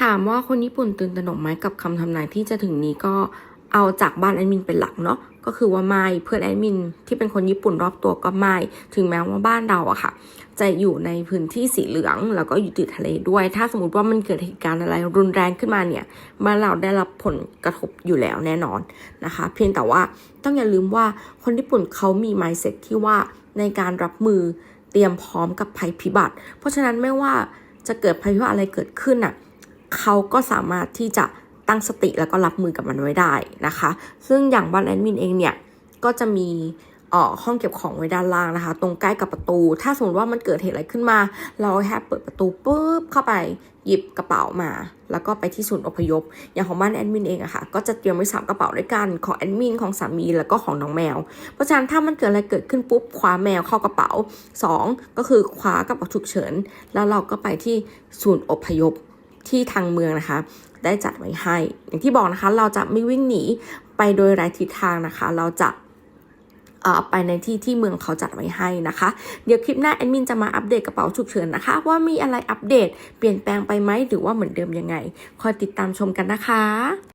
ถามว่าคนญี่ปุ่นตื่นตระหนกไหมกับคำทำนายที่จะถึงนี้ก็เอาจากบ้านแอดมินเป็นหลักเนาะก็คือว่าไม่เพื่อนแอดมินที่เป็นคนญี่ปุ่นรอบตัวก็ไม่ถึงแม้ว่าบ้านเราอะค่ะ จะอยู่ในพื้นที่สีเหลือง แล้วก็อยู่ติดทะเลด้วย ถ้าสมมติว่ามันเกิดเหตุการณ์อะไรรุนแรงขึ้นมาเนี่ยบ้านเราได้รับผลกระทบอยู่แล้วแน่นอนนะคะ เพียงแต่ว่าต้องอย่าลืมว่าคนญี่ปุ่นเขามี mindset ที่ว่าในการรับมือเตรียมพร้อมกับภัยพิบัติ เพราะฉะนั้นไม่ว่าจะเกิดภัยพิบัติอะไรเกิดขึ้นน่ะ เขาก็สามารถที่จะตั้งสติแล้วก็รับมือกับมันไว้ได้นะคะ ซึ่งอย่างบ้านแอดมินเองเนี่ยก็จะมีอ่อห้องเก็บของไว้ด้านล่างนะคะ ตรงใกล้กับประตู ถ้าสมมติว่ามันเกิดเหตุอะไรขึ้นมา เราแค่เปิดประตูปุ๊บเข้าไปหยิบกระเป๋ามา แล้วก็ไปที่ศูนย์อพยพ อย่างของบ้านแอดมินเองอะค่ะก็จะเตรียมไว้สามกระเป๋าด้วยกันของแอดมินของสามีแล้วก็ของน้องแมว เพราะฉะนั้นถ้ามันเกิดอะไรเกิดขึ้นปุ๊บคว้าแมวเข้ากระเป๋าสองก็คือคว้ากระเป๋าฉุกเฉิน แล้วเราก็ไปที่ศูนย์อพยพ ที่ทางเมืองนะคะ ได้จัดไว้ให้ อย่างที่บอกนะคะ เราจะไม่วิ่งหนีไปโดยไร้ทิศทางนะคะ เราจะไปในที่ที่เมืองเขาจัดไว้ให้นะคะ เดี๋ยวคลิปหน้าแอดมินจะมาอัปเดตกระเป๋าฉุกเฉินนะคะ ว่ามีอะไรอัปเดตเปลี่ยนแปลงไปไหมหรือว่าเหมือนเดิมยังไง คอยติดตามชมกันนะคะ